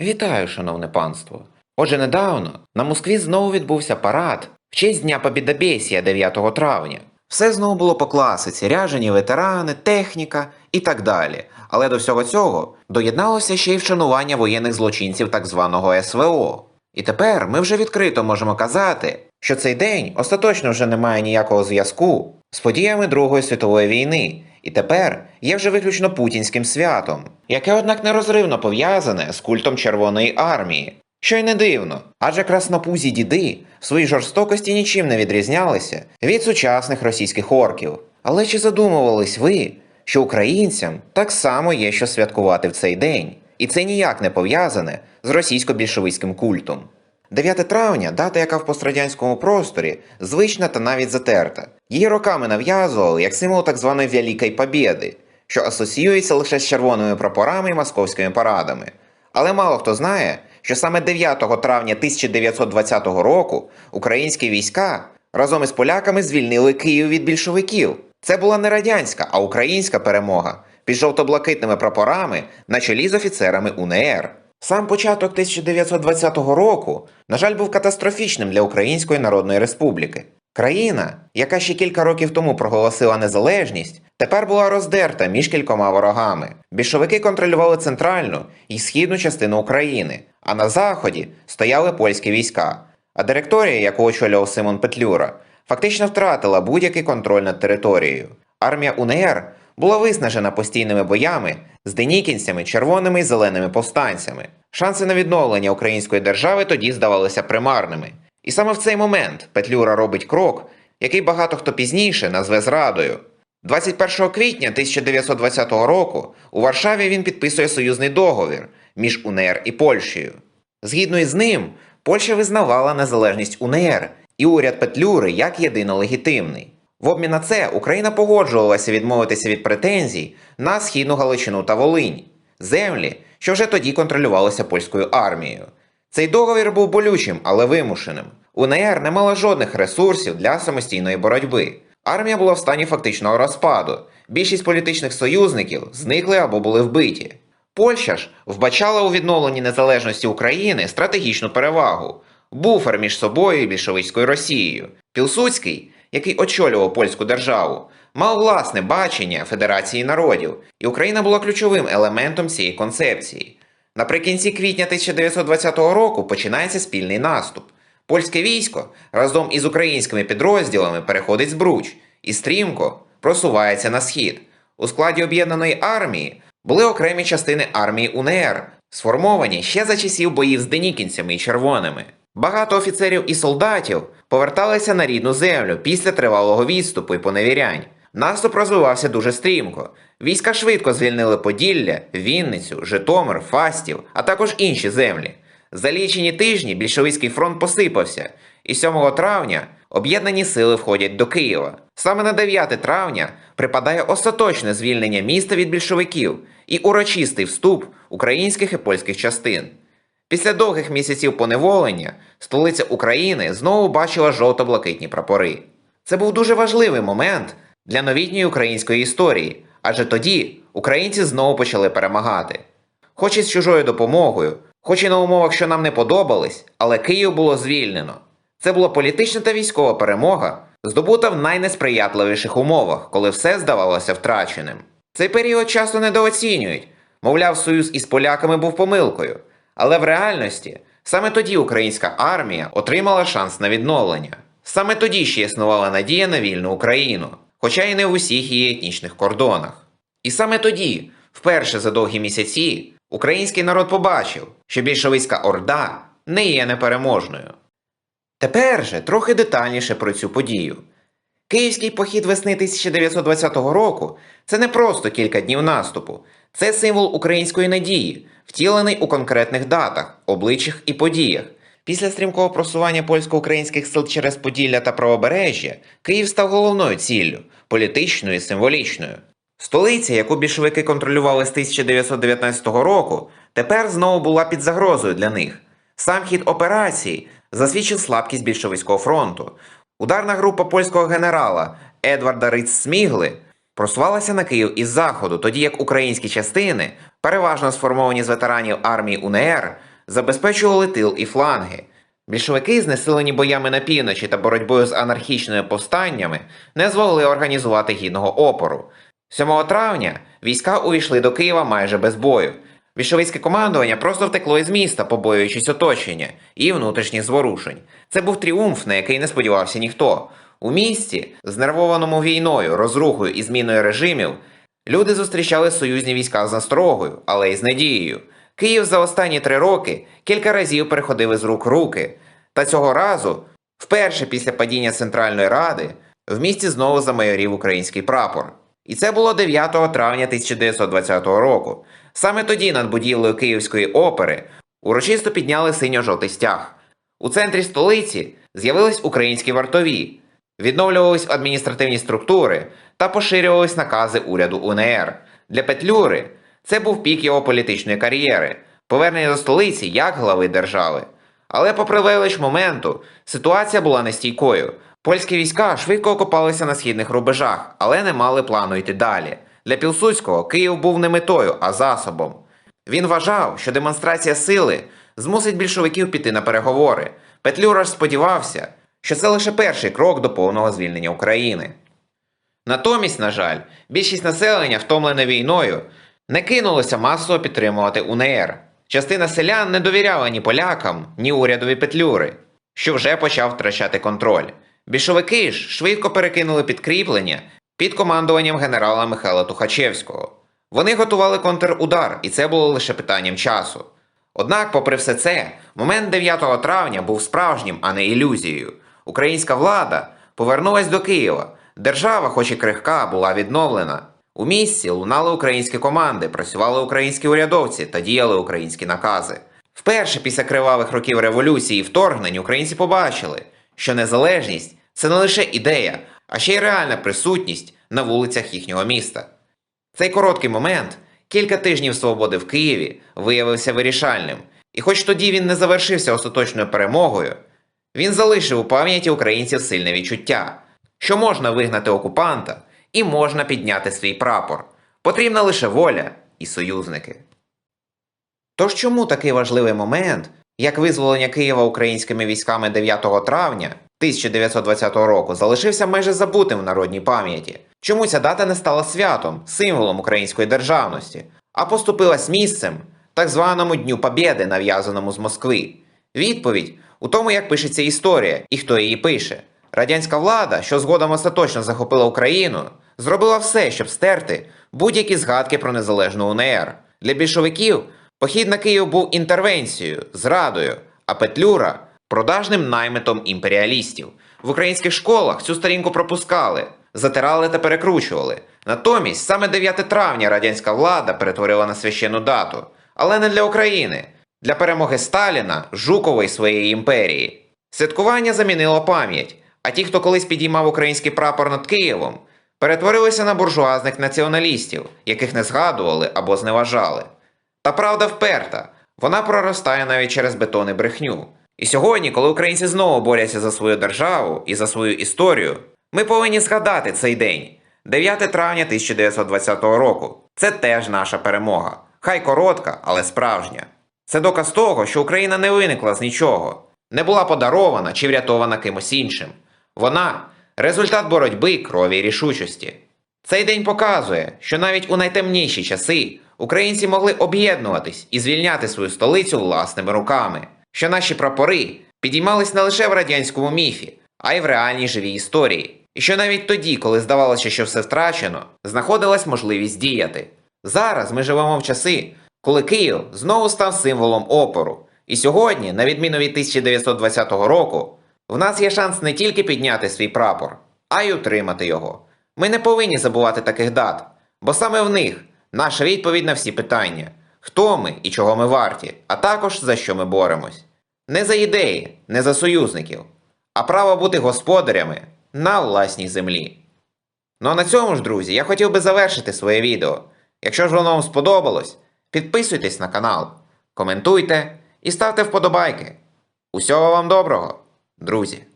Вітаю, шановне панство. Отже, недавно на Москві знову відбувся парад в честь Дня Побідобєсія 9 травня. Все знову було по класиці: ряжені ветерани, техніка і так далі. Але до всього цього доєдналося ще й вшанування воєнних злочинців так званого СВО. І тепер ми вже відкрито можемо казати, що цей день остаточно вже не має ніякого зв'язку з подіями Другої світової війни, і тепер є вже виключно путінським святом, яке, однак, нерозривно пов'язане з культом Червоної армії. Що й не дивно, адже краснопузі діди в своїй жорстокості нічим не відрізнялися від сучасних російських орків. Але чи задумувались ви, що українцям так само є що святкувати в цей день? І це ніяк не пов'язане з російсько-більшовицьким культом. 9 травня дата, яка в пострадянському просторі звична та навіть затерта. Її роками нав'язували як символ так званої Великої Побєди, що асоціюється лише з червоними прапорами і московськими парадами. Але мало хто знає, що саме 9 травня 1920 року українські війська разом із поляками звільнили Київ від більшовиків. Це була не радянська, а українська перемога під жовто-блакитними прапорами на чолі з офіцерами УНР. Сам початок 1920 року, на жаль, був катастрофічним для Української Народної Республіки. Країна, яка ще кілька років тому проголосила незалежність, тепер була роздерта між кількома ворогами. Більшовики контролювали центральну і східну частину України, а на заході стояли польські війська. А директорія, яку очолював Симон Петлюра, фактично втратила будь-який контроль над територією. Армія УНР була виснажена постійними боями з денікінцями, червоними і зеленими повстанцями. Шанси на відновлення української держави тоді здавалися примарними. І саме в цей момент Петлюра робить крок, який багато хто пізніше назве зрадою. 21 квітня 1920 року у Варшаві він підписує союзний договір між УНР і Польщею. Згідно із ним, Польща визнавала незалежність УНР і уряд Петлюри як єдино легітимний. В обмін на це Україна погоджувалася відмовитися від претензій на східну Галичину та Волинь, землі, що вже тоді контролювалися польською армією. Цей договір був болючим, але вимушеним. УНР не мала жодних ресурсів для самостійної боротьби. Армія була в стані фактичного розпаду. Більшість політичних союзників зникли або були вбиті. Польща ж вбачала у відновленні незалежності України стратегічну перевагу буфер між собою і більшовицькою Росією. Пілсудський, який очолював польську державу, мав власне бачення Федерації народів, і Україна була ключовим елементом цієї концепції. Наприкінці квітня 1920 року починається спільний наступ. Польське військо разом із українськими підрозділами переходить Збруч і стрімко просувається на схід. У складі об'єднаної армії були окремі частини армії УНР, сформовані ще за часів боїв з денікінцями і червоними. Багато офіцерів і солдатів поверталися на рідну землю після тривалого відступу і поневірянь. Наступ розвивався дуже стрімко. Війська швидко звільнили Поділля, Вінницю, Житомир, Фастів, а також інші землі. За лічені тижні більшовицький фронт посипався, і 7 травня об'єднані сили входять до Києва. Саме на 9 травня припадає остаточне звільнення міста від більшовиків і урочистий вступ українських і польських частин. Після довгих місяців поневолення столиця України знову бачила жовто-блакитні прапори. Це був дуже важливий момент для новітньої української історії, адже тоді українці знову почали перемагати. Хоч і з чужою допомогою, хоч і на умовах, що нам не подобались, але Київ було звільнено. Це була політична та військова перемога, здобута в найнесприятливіших умовах, коли все здавалося втраченим. Цей період часто недооцінюють, мовляв, союз із поляками був помилкою. Але в реальності саме тоді українська армія отримала шанс на відновлення. Саме тоді ще існувала надія на вільну Україну, хоча й не в усіх її етнічних кордонах. І саме тоді, вперше за довгі місяці, український народ побачив, що більшовицька орда не є непереможною. Тепер же трохи детальніше про цю подію. Київський похід весни 1920 року це не просто кілька днів наступу, це символ української надії, втілений у конкретних датах, обличчях і подіях. Після стрімкого просування польсько-українських сил через Поділля та Правобережжя Київ став головною ціллю політичною і символічною. Столиця, яку більшовики контролювали з 1919 року, тепер знову була під загрозою для них. Сам хід операції засвідчив слабкість більшовицького фронту. Ударна група польського генерала Едварда Риц Смігли просувалася на Київ із заходу, тоді як українські частини переважно сформовані з ветеранів армії УНР, забезпечували тил і фланги. Більшовики, знесилені боями на півночі та боротьбою з анархічними повстаннями, не змогли організувати гідного опору. 7 травня війська увійшли до Києва майже без бою. Більшовицьке командування просто втекло із міста, побоюючись оточення і внутрішніх зворушень. Це був тріумф, на який не сподівався ніхто. У місті, знервованому війною, розрухою і зміною режимів, люди зустрічали союзні війська з насторогою, але й з надією. Київ за останні три роки кілька разів переходив із рук руки. Та цього разу, вперше після падіння Центральної Ради, в місті знову замайорів український прапор. І це було 9 травня 1920 року. Саме тоді над будівлею Київської опери урочисто підняли синьо-жовтий стяг. У центрі столиці з'явились українські вартові, відновлювались адміністративні структури та поширювались накази уряду УНР. Для Петлюри це був пік його політичної кар'єри, повернення до столиці як глави держави. Але попри велич моменту, ситуація була нестійкою. Польські війська швидко окопалися на східних рубежах, але не мали плану йти далі. Для Пілсудського Київ був не метою, а засобом. Він вважав, що демонстрація сили змусить більшовиків піти на переговори. Петлюра ж сподівався, що це лише перший крок до повного звільнення України. Натомість, на жаль, більшість населення, втомлене війною, не кинулося масово підтримувати УНР. Частина селян не довіряла ні полякам, ні урядові Петлюри, що вже почав втрачати контроль. Більшовики ж швидко перекинули підкріплення під командуванням генерала Михайла Тухачевського. Вони готували контрудар, і це було лише питанням часу. Однак, попри все це, момент 9 травня був справжнім, а не ілюзією. Українська влада повернулась до Києва. Держава, хоч і крихка, була відновлена. У місті лунали українські команди, працювали українські урядовці та діяли українські накази. Вперше після кривавих років революції і вторгнень українці побачили, що незалежність це не лише ідея, а ще й реальна присутність на вулицях їхнього міста. Цей короткий момент, кілька тижнів свободи в Києві, виявився вирішальним, і хоч тоді він не завершився остаточною перемогою, він залишив у пам'яті українців сильне відчуття, що можна вигнати окупанта і можна підняти свій прапор. Потрібна лише воля і союзники. Тож чому такий важливий момент, як визволення Києва українськими військами 9 травня 1920 року, залишився майже забутим в народній пам'яті? Чому ця дата не стала святом, символом української державності, а поступилась місцем так званому Дню Побєди, нав'язаному з Москви? Відповідь у тому, як пишеться історія і хто її пише. Радянська влада, що згодом остаточно захопила Україну, зробила все, щоб стерти будь-які згадки про незалежну УНР. Для більшовиків похід на Київ був інтервенцією, зрадою, а Петлюра продажним наймитом імперіалістів. В українських школах цю сторінку пропускали, затирали та перекручували. Натомість саме 9 травня радянська влада перетворила на священну дату, але не для України, для перемоги Сталіна, Жукова і своєї імперії. Святкування замінило пам'ять, а ті, хто колись підіймав український прапор над Києвом, перетворилися на буржуазних націоналістів, яких не згадували або зневажали. Та правда вперта, вона проростає навіть через бетон і брехню. І сьогодні, коли українці знову борються за свою державу і за свою історію, ми повинні згадати цей день 9 травня 1920 року. Це теж наша перемога. Хай коротка, але справжня. Це доказ того, що Україна не виникла з нічого, не була подарована чи врятована кимось іншим. Вона результат боротьби, крові і рішучості. Цей день показує, що навіть у найтемніші часи українці могли об'єднуватись і звільняти свою столицю власними руками, що наші прапори підіймались не лише в радянському міфі, а й в реальній живій історії. І що навіть тоді, коли здавалося, що все втрачено, знаходилась можливість діяти. Зараз ми живемо в часи, коли Київ знову став символом опору. І сьогодні, на відміну від 1920 року, в нас є шанс не тільки підняти свій прапор, а й утримати його. Ми не повинні забувати таких дат, бо саме в них наша відповідь на всі питання: хто ми і чого ми варті, а також за що ми боремось. Не за ідеї, не за союзників, а право бути господарями на власній землі. Ну а на цьому ж, друзі, я хотів би завершити своє відео. Якщо ж воно вам сподобалось, підписуйтесь на канал, коментуйте і ставте вподобайки. Усього вам доброго, друзі!